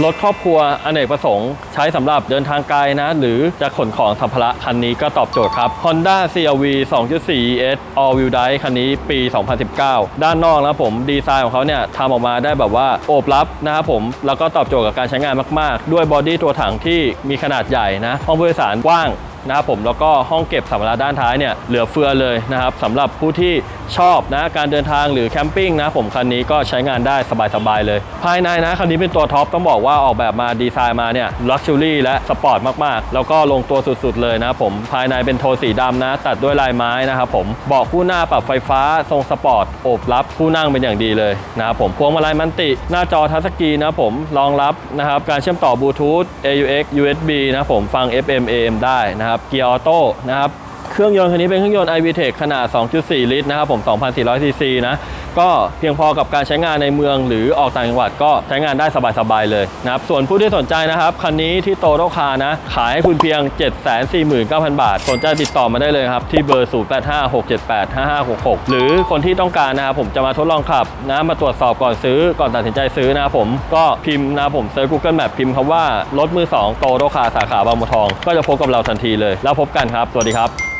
รถครอบครัวอเนกประสงค์ ใช้สำหรับเดินทางไกลนะ หรือจะขนของสัมภาระคันนี้ก็ตอบโจทย์ครับ Honda CRV 2.4 ES All Wheel Drive คันนี้ปี 2019 ด้านนอกนะผมดีไซน์ของเขาเนี่ยทำออกมาได้แบบว่าโอบรับนะครับผม แล้วก็ตอบโจทย์กับการใช้งานมากๆ ด้วยบอดี้ตัวถังที่มีขนาดใหญ่นะห้องผู้โดยสารกว้างนะครับผมแล้วก็ห้องเก็บสัมภาระด้านท้ายเนี่ยเหลือเฟือเลยนะครับสำหรับผู้ที่ ชอบนะการเดินทางหรือแคมปิ้งนะผมคันนี้ก็ใช้งานได้สบายๆเลย ภายในนะคันนี้เป็นตัวท็อปต้องบอกว่าออกแบบมาดีไซน์มาเนี่ยลักชัวรี่และสปอร์ตมากๆ แล้วก็ลงตัวสุดๆเลยนะผมภายในเป็นโทนสีดำนะ ตัดด้วยลายไม้นะครับผมเบาะคู่หน้าปรับไฟฟ้าทรงสปอร์ตโอบรับผู้นั่งเป็นอย่างดีเลยนะครับผมพวงมาลัยมันติ หน้าจอทัชสกรีนนะผมรองรับนะครับการเชื่อมต่อบลูทูธ AUX USB นะผมฟัง FM AM ได้นะครับเกียร์ออโต้นะครับ เครื่องยนต์คันนี้เป็นเครื่องยนต์ iVTEC ขนาด 2.4 ลิตรนะครับผม 2,400ซีซีนะ ก็เพียงพอกับการใช้งานในเมืองหรือออกต่างจังหวัดก็ใช้งานได้สบายๆเลยนะครับ ส่วนผู้ที่สนใจนะครับ คันนี้ที่โตโตคานะ ขายให้คุณเพียง 749,000 บาท สนใจติดต่อมาได้เลยครับ ที่เบอร์ 0856785566 หรือคนที่ต้องการนะครับผมจะมาทดลองขับนะมาตรวจสอบก่อนซื้อก่อนตัดสินใจซื้อนะครับผมก็พิมพ์นะครับผมเซิร์ช Google Map พิมพ์คำว่ารถมือสองโตโตคาสาขาบางบัวทอง ก็จะพบกับเราทันทีเลย แล้วพบกันครับ สวัสดีครับ